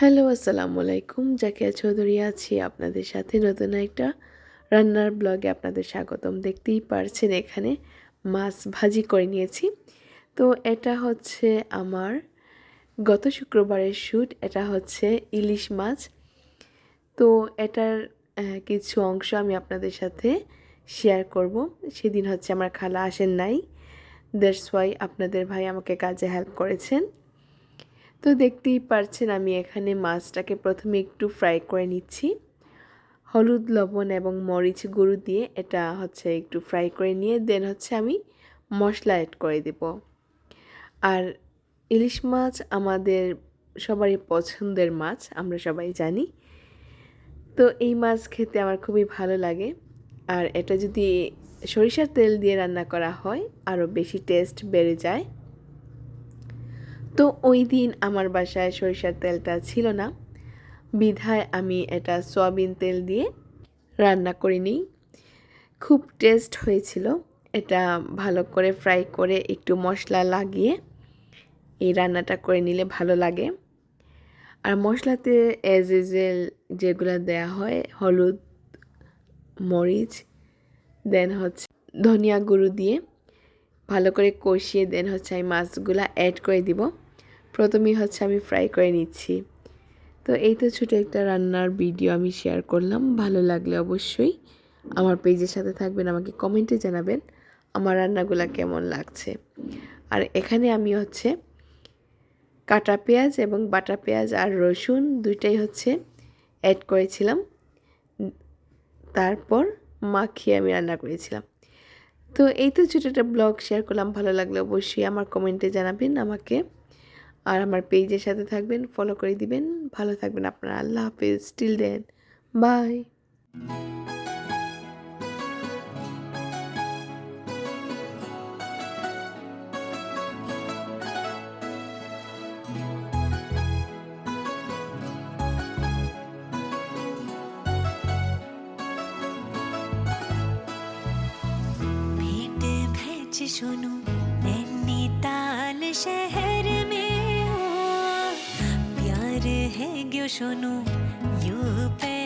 Hello আসসালামু আলাইকুম জাকিয়া চৌধুরী আছি আপনাদের সাথে নতুন একটা রান্নার ব্লগে আপনাদের স্বাগতম। দেখতেই পারছেন এখানে মাছ ভাজি করে নিয়েছি। তো এটা হচ্ছে আমার গত শুক্রবারের শ্যুট এটা হচ্ছে ইলিশ মাছ। তো এটার কিছু অংশ আমি আপনাদের সাথে শেয়ার করব। সেদিন হচ্ছে আমার খালা আসেন নাই। দ্যাটস ওয়াই আপনাদের ভাই আমাকে কাজে হেল্প করেছেন। তো দেখতেই পারছেন আমি এখানে মাছটাকে প্রথমে একটু ফ্রাই করে নিচ্ছি। হলুদ, লবণ এবং মরিচ গুঁড়ো দিয়ে এটা হচ্ছে একটু ফ্রাই করে নিয়ে দেন হচ্ছে আমি মশলা অ্যাড করে দেব। আর ইলিশ মাছ আমাদের সবারই পছন্দের মাছ, আমরা সবাই জানি। তো এই মাছ খেতে আমার খুবই ভালো লাগে। আর এটা যদি সরিষার তেল দিয়ে রান্না করা হয়, আরও বেশি টেস্ট বেড়ে যায়। তো ওই দিন আমার বাসায় সরিষার তেলটা ছিল না। বিধায় আমি এটা সয়াবিন তেল দিয়ে রান্না করে নিই। খুব টেস্ট হয়েছিল। এটা ভালো করে ফ্রাই করে একটু মশলা লাগিয়ে এই রান্নাটা করে নিলে ভালো লাগে। আর মশলাতে এজ ইউজুয়াল যেগুলো দেয়া হয়, হলুদ, মরিচ দেন হচ্ছে ধনিয়া গুঁড়ো দিয়ে ভালো করে কষিয়ে দেন হচ্ছে আমি মাছগুলো অ্যাড করে দিব। প্রথমেই হচ্ছে আমি ফ্রাই করে নিচ্ছি। তো এই তো ছোটো একটা রান্নার ভিডিও আমি শেয়ার করলাম। ভালো লাগলে অবশ্যই আমার পেজের সাথে থাকবেন, আমাকে কমেন্টে জানাবেন আমার রান্নাগুলো কেমন লাগছে। আর এখানে আমি হচ্ছে কাটা পেঁয়াজ এবং বাটা পেঁয়াজ আর রসুন দুইটাই হচ্ছে অ্যাড করেছিলাম। তারপর মাখিয়ে আমি রান্না করেছিলাম। তো এই তো ছোটো একটা ব্লগ শেয়ার করলাম। ভালো লাগলে অবশ্যই আমার কমেন্টে জানাবেন, আমাকে আর আমার পেজের সাথে থাকবেন ফলো করে দিবেন ভালো থাকবেন আপনারা আল্লাহ হাফিজ স্টিল দেন বাই भेंट भैच सुनो नैनीताल शहर में हो